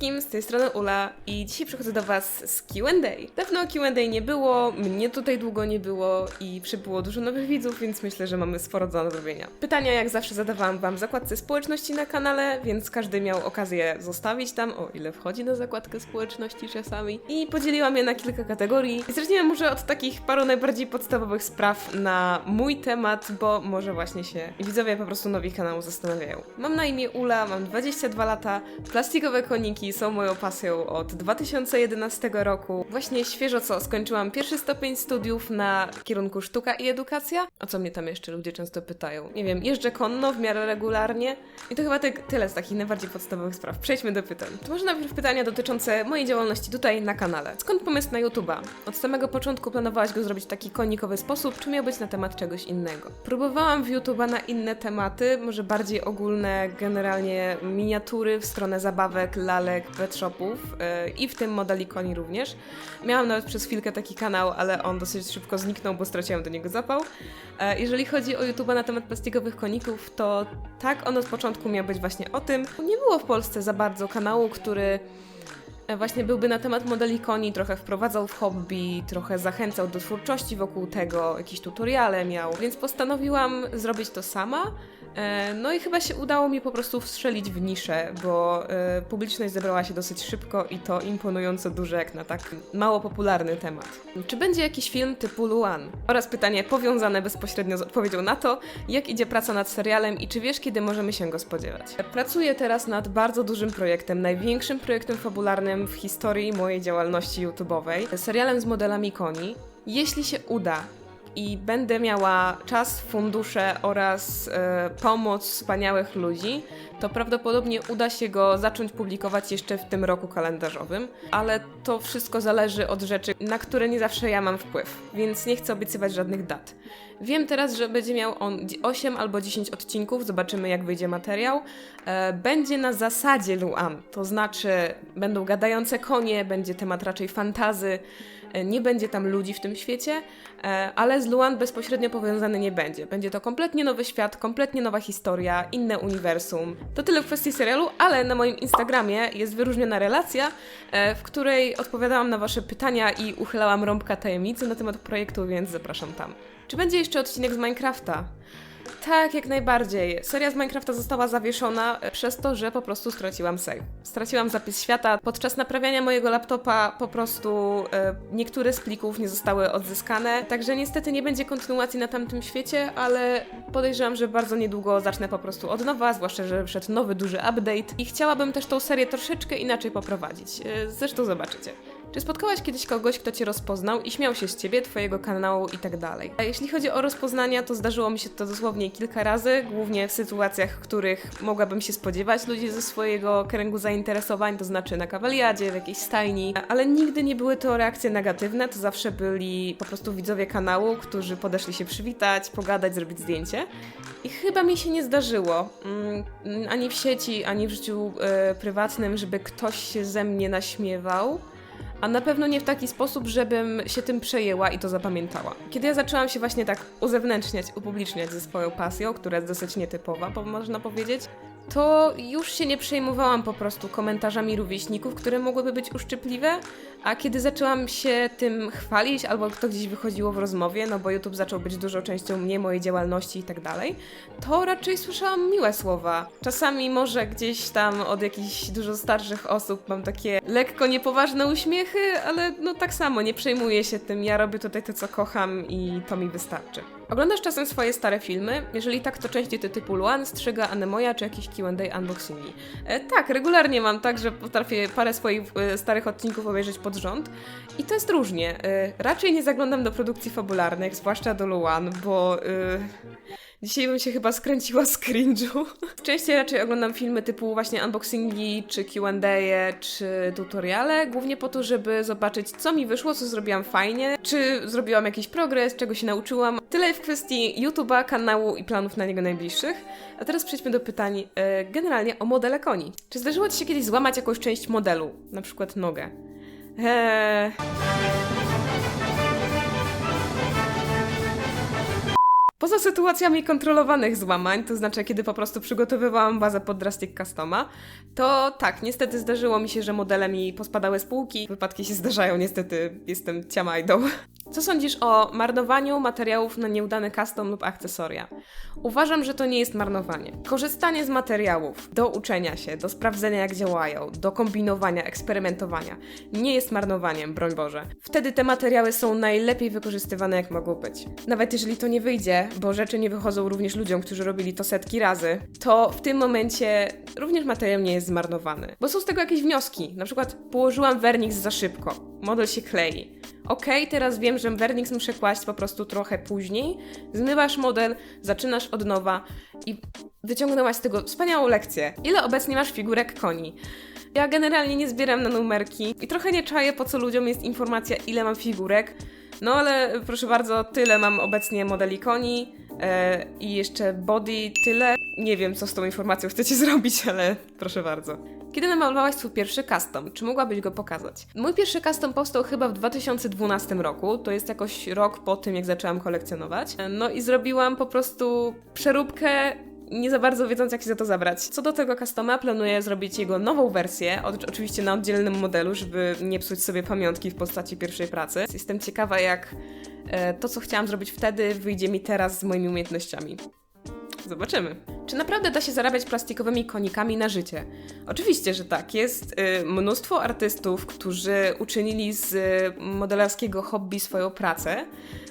wszystkim, z tej strony Ula i dzisiaj przychodzę do Was z Q&A. Dawno Q&A nie było, mnie tutaj długo nie było i przybyło dużo nowych widzów, więc myślę, że mamy sporo do zrobienia. Pytania jak zawsze zadawałam Wam w zakładce społeczności na kanale, więc każdy miał okazję zostawić tam, o ile wchodzi na zakładkę społeczności czasami. I podzieliłam je na kilka kategorii. I zacznijmy może od takich paru najbardziej podstawowych spraw na mój temat, bo może właśnie się widzowie po prostu nowi kanału zastanawiają. Mam na imię Ula, mam 22 lata, plastikowe koniki są moją pasją od 2011 roku. Właśnie świeżo co skończyłam pierwszy stopień studiów na kierunku sztuka i edukacja. O co mnie tam jeszcze ludzie często pytają? Nie wiem, jeżdżę konno w miarę regularnie i to chyba ty tyle z takich najbardziej podstawowych spraw. Przejdźmy do pytań. To może najpierw pytania dotyczące mojej działalności tutaj na kanale. Skąd pomysł na YouTube'a? Od samego początku planowałaś go zrobić w taki konikowy sposób, czy miał być na temat czegoś innego? Próbowałam w YouTube'a na inne tematy, może bardziej ogólne, generalnie miniatury w stronę zabawek, lalek, pet shopów yy, i w tym modeli koni również. Miałam nawet przez chwilkę taki kanał, ale on dosyć szybko zniknął, bo straciłam do niego zapał. E, Jeżeli chodzi o YouTube'a na temat plastikowych koników, to tak on od początku miał być właśnie o tym. Nie było w Polsce za bardzo kanału, który e, właśnie byłby na temat modeli koni, trochę wprowadzał w hobby, trochę zachęcał do twórczości wokół tego, jakieś tutoriale miał, więc postanowiłam zrobić to sama. E, No i chyba się udało mi po prostu wstrzelić w niszę, bo e, publiczność zebrała się dosyć szybko i to imponująco duże jak na tak mało popularny temat. Czy będzie jakiś film typu Luan? Oraz pytanie powiązane bezpośrednio z odpowiedzią na to, jak idzie praca nad serialem i czy wiesz, kiedy możemy się go spodziewać? Pracuję teraz nad bardzo dużym projektem, największym projektem fabularnym w historii mojej działalności YouTube'owej, serialem z modelami koni. Jeśli się uda, i będę miała czas, fundusze oraz e, pomoc wspaniałych ludzi, to prawdopodobnie uda się go zacząć publikować jeszcze w tym roku kalendarzowym, ale to wszystko zależy od rzeczy, na które nie zawsze ja mam wpływ, więc nie chcę obiecywać żadnych dat. Wiem teraz, że będzie miał on 8 albo 10 odcinków, zobaczymy jak wyjdzie materiał. E, będzie na zasadzie Luan, to znaczy będą gadające konie, będzie temat raczej fantazy, nie będzie tam ludzi w tym świecie, e, ale z Luan bezpośrednio powiązany nie będzie. Będzie to kompletnie nowy świat, kompletnie nowa historia, inne uniwersum. To tyle w kwestii serialu, ale na moim Instagramie jest wyróżniona relacja, e, w której odpowiadałam na Wasze pytania i uchylałam rąbka tajemnicy na temat projektu, więc zapraszam tam. Czy będzie jeszcze odcinek z Minecrafta? Tak, jak najbardziej. Seria z Minecrafta została zawieszona e, przez to, że po prostu straciłam save. Straciłam zapis świata. Podczas naprawiania mojego laptopa po prostu e, niektóre z plików nie zostały odzyskane, także niestety nie będzie kontynuacji na tamtym świecie, ale podejrzewam, że bardzo niedługo zacznę po prostu od nowa, zwłaszcza, że wszedł nowy duży update i chciałabym też tą serię troszeczkę inaczej poprowadzić. E, zresztą zobaczycie. Czy spotkałaś kiedyś kogoś, kto cię rozpoznał i śmiał się z ciebie, twojego kanału i tak dalej? A jeśli chodzi o rozpoznania, to zdarzyło mi się to dosłownie kilka razy, głównie w sytuacjach, w których mogłabym się spodziewać ludzi ze swojego kręgu zainteresowań, to znaczy na kawaliadzie, w jakiejś stajni, ale nigdy nie były to reakcje negatywne, to zawsze byli po prostu widzowie kanału, którzy podeszli się przywitać, pogadać, zrobić zdjęcie. I chyba mi się nie zdarzyło, mm, ani w sieci, ani w życiu e, prywatnym, żeby ktoś się ze mnie naśmiewał. A na pewno nie w taki sposób, żebym się tym przejęła i to zapamiętała. Kiedy ja zaczęłam się właśnie tak uzewnętrzniać, upubliczniać ze swoją pasją, która jest dosyć nietypowa, bo można powiedzieć, to już się nie przejmowałam po prostu komentarzami rówieśników, które mogłyby być uszczypliwe, a kiedy zaczęłam się tym chwalić, albo to gdzieś wychodziło w rozmowie, no bo YouTube zaczął być dużą częścią mnie, mojej działalności i tak dalej, to raczej słyszałam miłe słowa. Czasami może gdzieś tam od jakichś dużo starszych osób mam takie lekko niepoważne uśmiechy, ale no tak samo, nie przejmuję się tym, ja robię tutaj to, co kocham i to mi wystarczy. Oglądasz czasem swoje stare filmy? Jeżeli tak, to częściej ty typu Luan, Strzyga, Anemoja czy jakieś Q&A unboxingi. E, tak, regularnie mam tak, że potrafię parę swoich e, starych odcinków obejrzeć pod rząd i to jest różnie. E, raczej nie zaglądam do produkcji fabularnych, zwłaszcza do Luan, bo... E, Dzisiaj bym się chyba skręciła z cringe'u. Częściej raczej oglądam filmy typu właśnie unboxingi, czy Q&A, czy tutoriale, głównie po to, żeby zobaczyć, co mi wyszło, co zrobiłam fajnie, czy zrobiłam jakiś progres, czego się nauczyłam. Tyle w kwestii YouTube'a, kanału i planów na niego najbliższych. A teraz przejdźmy do pytań e, generalnie o modele koni. Czy zdarzyło Ci się kiedyś złamać jakąś część modelu, na przykład nogę? Eee... Poza sytuacjami kontrolowanych złamań, to znaczy kiedy po prostu przygotowywałam bazę pod Drastic Customa, to tak, niestety zdarzyło mi się, że modele mi pospadały z półki. Wypadki się zdarzają, niestety jestem ciamajdą. Co sądzisz o marnowaniu materiałów na nieudany custom lub akcesoria? Uważam, że to nie jest marnowanie. Korzystanie z materiałów do uczenia się, do sprawdzenia jak działają, do kombinowania, eksperymentowania nie jest marnowaniem, broń Boże. Wtedy te materiały są najlepiej wykorzystywane jak mogą być. Nawet jeżeli to nie wyjdzie, bo rzeczy nie wychodzą również ludziom, którzy robili to setki razy, to w tym momencie również materiał nie jest zmarnowany. Bo są z tego jakieś wnioski. Na przykład położyłam werniks za szybko, model się klei. Okej, teraz wiem, że werniks muszę kłaść po prostu trochę później. Zmywasz model, zaczynasz od nowa i wyciągnęłaś z tego wspaniałą lekcję. Ile obecnie masz figurek koni? Ja generalnie nie zbieram na numerki i trochę nie czaję, po co ludziom jest informacja, ile mam figurek. No ale proszę bardzo, tyle mam obecnie modeli koni e, i jeszcze body tyle. Nie wiem, co z tą informacją chcecie zrobić, ale proszę bardzo. Kiedy namalowałaś swój pierwszy custom? Czy mogłabyś go pokazać? Mój pierwszy custom powstał chyba w 2012 roku. To jest jakoś rok po tym, jak zaczęłam kolekcjonować. No i zrobiłam po prostu przeróbkę nie za bardzo wiedząc, jak się za to zabrać. Co do tego customa, planuję zrobić jego nową wersję, oczywiście na oddzielnym modelu, żeby nie psuć sobie pamiątki w postaci pierwszej pracy. Jestem ciekawa, jak e, to, co chciałam zrobić wtedy, wyjdzie mi teraz z moimi umiejętnościami. Zobaczymy. Czy naprawdę da się zarabiać plastikowymi konikami na życie? Oczywiście, że tak. Jest y, mnóstwo artystów, którzy uczynili z y, modelarskiego hobby swoją pracę.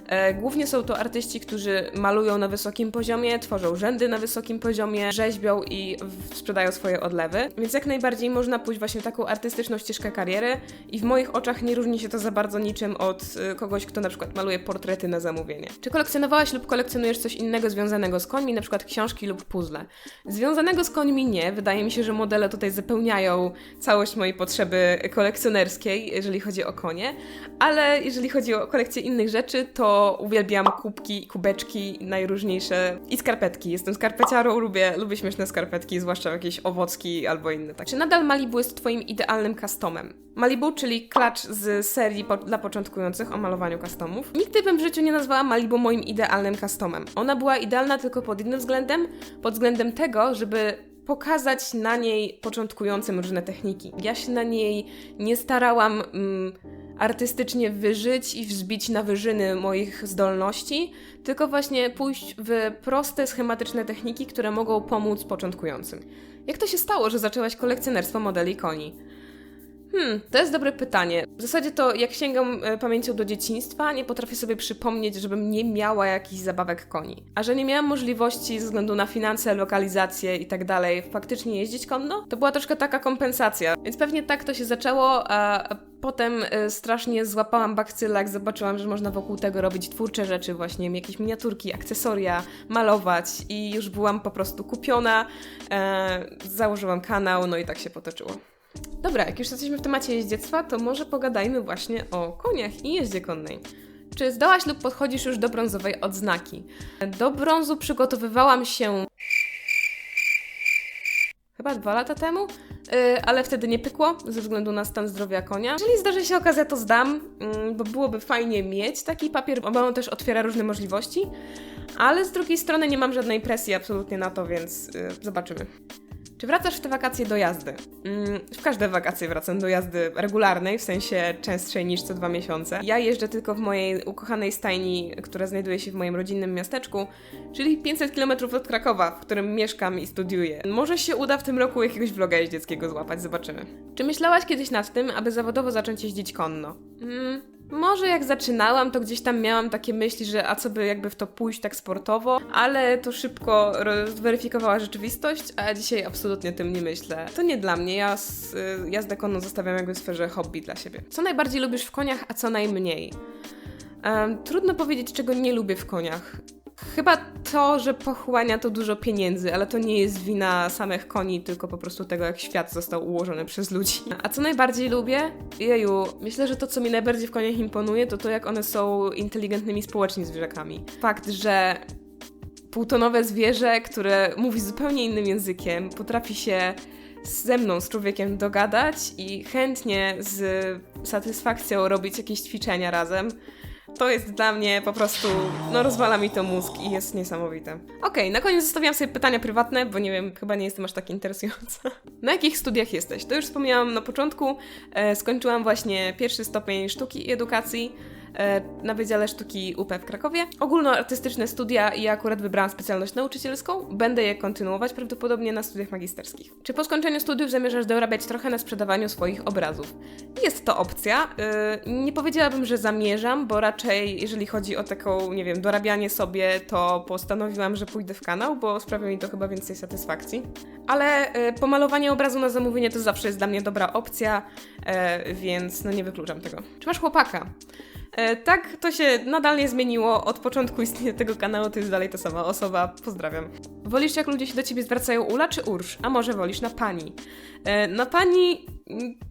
E, głównie są to artyści, którzy malują na wysokim poziomie, tworzą rzędy na wysokim poziomie, rzeźbią i sprzedają swoje odlewy. Więc jak najbardziej można pójść właśnie taką artystyczną ścieżkę kariery i w moich oczach nie różni się to za bardzo niczym od y, kogoś, kto na przykład maluje portrety na zamówienie. Czy kolekcjonowałaś lub kolekcjonujesz coś innego związanego z końmi, na przykład książki lub puzzle? Związanego z końmi nie. Wydaje mi się, że modele tutaj zapełniają całość mojej potrzeby kolekcjonerskiej, jeżeli chodzi o konie, ale jeżeli chodzi o kolekcję innych rzeczy, to uwielbiam kubki, kubeczki najróżniejsze i skarpetki. Jestem skarpeciarą, lubię, lubię śmieszne skarpetki, zwłaszcza jakieś owocki albo inne. Tak. Czy nadal Malibu jest twoim idealnym customem? Malibu, czyli klacz z serii po, dla początkujących o malowaniu customów. Nigdy bym w życiu nie nazwała Malibu moim idealnym customem. Ona była idealna tylko pod jednym względem, pod względem tego, żeby pokazać na niej początkującym różne techniki. Ja się na niej nie starałam mm, artystycznie wyżyć i wzbić na wyżyny moich zdolności, tylko właśnie pójść w proste, schematyczne techniki, które mogą pomóc początkującym. Jak to się stało, że zaczęłaś kolekcjonerstwo modeli koni? Hmm, to jest dobre pytanie. W zasadzie to, jak sięgam e, pamięcią do dzieciństwa, nie potrafię sobie przypomnieć, żebym nie miała jakichś zabawek koni. A że nie miałam możliwości ze względu na finanse, lokalizację i tak dalej faktycznie jeździć konno, to była troszkę taka kompensacja. Więc pewnie tak to się zaczęło, a potem e, strasznie złapałam bakcyla, jak zobaczyłam, że można wokół tego robić twórcze rzeczy, właśnie jakieś miniaturki, akcesoria, malować i już byłam po prostu kupiona, e, założyłam kanał, no i tak się potoczyło. Dobra, jak już jesteśmy w temacie jeździectwa, to może pogadajmy właśnie o koniach i jeździe konnej. Czy zdałaś lub podchodzisz już do brązowej odznaki? Do brązu przygotowywałam się chyba dwa lata temu, yy, ale wtedy nie pykło ze względu na stan zdrowia konia. Jeżeli zdarzy się okazja, to zdam, yy, bo byłoby fajnie mieć taki papier, bo on też otwiera różne możliwości, ale z drugiej strony nie mam żadnej presji absolutnie na to, więc yy, zobaczymy. Czy wracasz w te wakacje do jazdy? Mm, w każde wakacje wracam do jazdy regularnej, w sensie częstszej niż co dwa miesiące. Ja jeżdżę tylko w mojej ukochanej stajni, która znajduje się w moim rodzinnym miasteczku, czyli 500 km od Krakowa, w którym mieszkam i studiuję. Może się uda w tym roku jakiegoś vloga jeździeckiego złapać, zobaczymy. Czy myślałaś kiedyś nad tym, aby zawodowo zacząć jeździć konno? Mm, może jak zaczynałam, to gdzieś tam miałam takie myśli, że a co by jakby w to pójść tak sportowo, ale to szybko zweryfikowała rzeczywistość, a dzisiaj absolutnie tym nie myślę. To nie dla mnie, ja z, y, jazdę konną zostawiam jakby w sferze hobby dla siebie. Co najbardziej lubisz w koniach, a co najmniej? Em, trudno powiedzieć, czego nie lubię w koniach. Chyba to, że pochłania to dużo pieniędzy, ale to nie jest wina samych koni, tylko po prostu tego, jak świat został ułożony przez ludzi. A co najbardziej lubię? Jeju, myślę, że to, co mi najbardziej w koniach imponuje, to to, jak one są inteligentnymi społecznie zwierzakami. Fakt, że półtonowe zwierzę, które mówi zupełnie innym językiem, potrafi się ze mną, z człowiekiem dogadać i chętnie z satysfakcją robić jakieś ćwiczenia razem. To jest dla mnie po prostu, no rozwala mi to mózg i jest niesamowite. Okej, na koniec zostawiam sobie pytania prywatne, bo nie wiem, chyba nie jestem aż tak interesująca. Na jakich studiach jesteś? To już wspomniałam na początku. E, skończyłam właśnie pierwszy stopień sztuki i edukacji na Wydziale Sztuki UP w Krakowie. Ogólnoartystyczne studia i ja akurat wybrałam specjalność nauczycielską. Będę je kontynuować prawdopodobnie na studiach magisterskich. Czy po skończeniu studiów zamierzasz dorabiać trochę na sprzedawaniu swoich obrazów? Jest to opcja. Yy, nie powiedziałabym, że zamierzam, bo raczej jeżeli chodzi o taką, nie wiem, dorabianie sobie, to postanowiłam, że pójdę w kanał, bo sprawia mi to chyba więcej satysfakcji. Ale yy, pomalowanie obrazu na zamówienie to zawsze jest dla mnie dobra opcja, więc no nie wykluczam tego. Czy masz chłopaka? E, tak, to się nadal nie zmieniło. Od początku istnienia tego kanału to jest dalej ta sama osoba. Pozdrawiam. Wolisz, jak ludzie się do ciebie zwracają Ula czy Ursz? A może wolisz na pani? E, na pani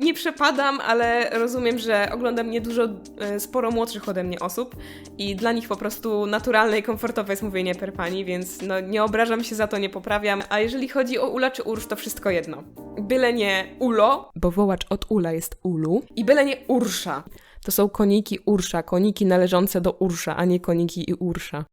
nie przepadam, ale rozumiem, że ogląda mnie dużo, e, sporo młodszych ode mnie osób i dla nich po prostu naturalne i komfortowe jest mówienie per pani, więc no nie obrażam się za to, nie poprawiam. A jeżeli chodzi o Ula czy Ursz, to wszystko jedno. Byle nie Ulo, bo wołacz od Ula jest Ulu i byle nie Ursza. To są koniki Ursza, koniki należące do Ursza, a nie koniki i Ursza.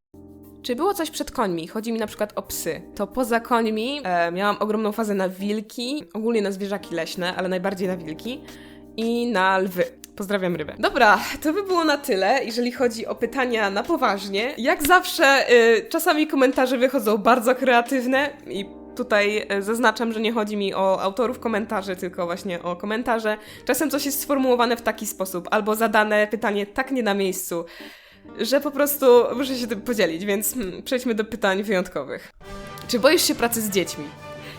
Czy było coś przed końmi? Chodzi mi na przykład o psy. To poza końmi e, miałam ogromną fazę na wilki, ogólnie na zwierzaki leśne, ale najbardziej na wilki i na lwy. Pozdrawiam rybę. Dobra, to by było na tyle, jeżeli chodzi o pytania na poważnie. Jak zawsze, y, czasami komentarze wychodzą bardzo kreatywne i tutaj y, zaznaczam, że nie chodzi mi o autorów komentarzy, tylko właśnie o komentarze. Czasem coś jest sformułowane w taki sposób, albo zadane pytanie tak nie na miejscu, że po prostu muszę się tym podzielić, więc hmm, przejdźmy do pytań wyjątkowych. Czy boisz się pracy z dziećmi?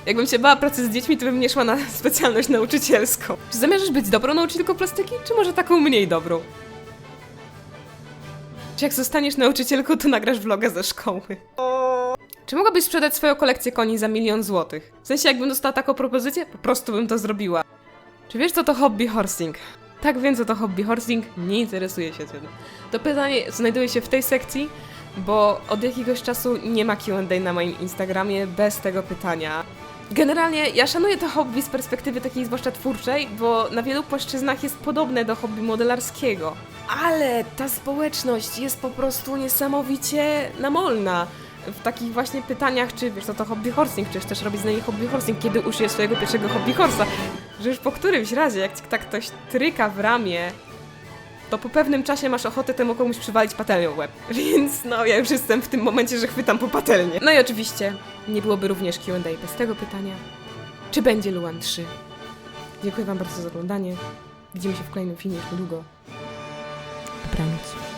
Jakbym się bała pracy z dziećmi, to bym nie szła na specjalność nauczycielską. Czy zamierzasz być dobrą nauczycielką plastyki, czy może taką mniej dobrą? Czy jak zostaniesz nauczycielką, to nagrasz vloga ze szkoły? Czy mogłabyś sprzedać swoją kolekcję koni za milion złotych? W sensie, jakbym dostała taką propozycję, po prostu bym to zrobiła. Czy wiesz, co to hobby horsing? Tak wiem, co to hobby horsing, nie interesuje się tym. To pytanie znajduje się w tej sekcji, bo od jakiegoś czasu nie ma Q&A na moim Instagramie bez tego pytania. Generalnie ja szanuję to hobby z perspektywy takiej zwłaszcza twórczej, bo na wielu płaszczyznach jest podobne do hobby modelarskiego. Ale ta społeczność jest po prostu niesamowicie namolna w takich właśnie pytaniach, czy wiesz, co to hobby horsing, czy chcesz robić z nami hobby horsing, kiedy użyjesz swojego pierwszego hobby horsa. Że już po którymś razie, jak ci tak ktoś tryka w ramię, to po pewnym czasie masz ochotę temu komuś przywalić patelnią w łeb. Więc no, ja już jestem w tym momencie, że chwytam po patelnię. No i oczywiście, nie byłoby również Q&A bez tego pytania. Czy będzie Luan 3? Dziękuję wam bardzo za oglądanie. Widzimy się w kolejnym filmie już niedługo. Dobranoc.